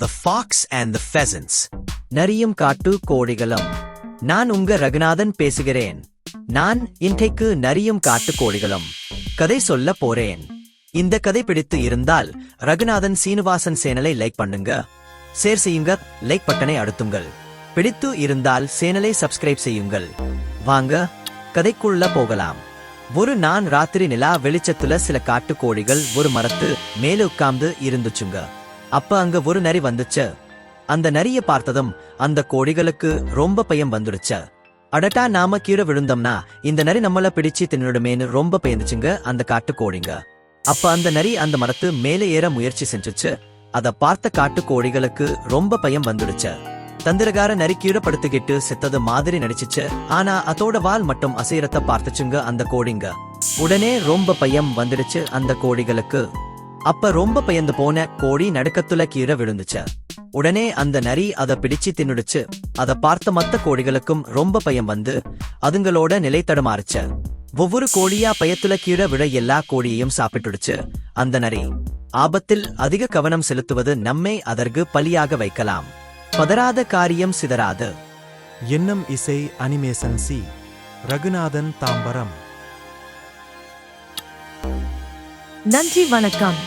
The Fox and the Pheasants. நரியும் காட்டு கோழிகளும். நான் உங்க ரகுநாதன் பேசுகிறேன். நான் இன்றைக்கு நரியும் காட்டு கோழிகளும். கதை சொல்ல போறேன். இந்த கதை பிடித்து இருந்தால் ரகுநாதன் சீனிவாசன் சேனலை லைக் பண்ணுங்க. ஷேர் செய்யுங்க லைக் பட்டனை அழுத்துங்கள். பிடித்து இருந்தால் சேனலை சப்ஸ்கிரைப் செய்யுங்கள். வாங்க கதைக்குள்ள போகலாம். ஒரு நான் ராத்திரி நிலா வெளிச்சத்துல சில காட்டு கோழிகள் ஒரு மரத்து மேல உட்கார்ந்து இருந்துச்சுங்க. அப்ப அங்க ஒரு நரி வந்துச்சு. அந்த நரிய பார்த்ததும் அந்த கோழிகளுக்கு ரொம்ப பயம் வந்துடுச்சு. அடட்டா நாம கீழே விழுந்தோம்னா இந்த நரி நம்மள பிடிச்சு தின்னுடுமேன்னு ரொம்ப பயந்துச்சுங்க அந்த காட்டு கோழிங்க. அப்ப அந்த நரி அந்த மரத்து மேலே ஏற முயற்சி செஞ்சுச்சு. அத பார்த்த காட்டு கோழிகளுக்கு ரொம்ப பயம் வந்துடுச்சு. தந்திரகார நரி கீழே படுத்துக்கிட்டு செத்தது மாதிரி நடிச்சுச்சு. ஆனா அதோட வால் மட்டும் அசைரத்தை பார்த்துச்சுங்க அந்த கோழிங்க. உடனே ரொம்ப பயம் வந்துடுச்சு அந்த கோழிகளுக்கு. அப்ப ரொம்ப பயந்து போன கோழி நடுக்கத்துல கீழே விழுந்துச்சு. உடனே அந்த நரி அத பிடிச்சு தின்னுடுச்சு. அத பார்த்த மத்த கோழிகளுக்கும் ரொம்ப பயம் வந்து அதுங்களோட நிலை தடுமாறுச்சு ஒவ்வொரு கோழியா பயத்துல கீழே விழ எல்லா கோழியையும் சாப்பிட்டுடுச்சு. அந்த நரி ஆபத்தில் அதிக கவனம் செலுத்துவது நம்மை அதற்கு பலியாக வைக்கலாம். பதறாத காரியம் சிதறாது. எண்ணம் இசை அனிமேஷன் சி ரகுநாதன் தாம்பரம். நன்றி வணக்கம்.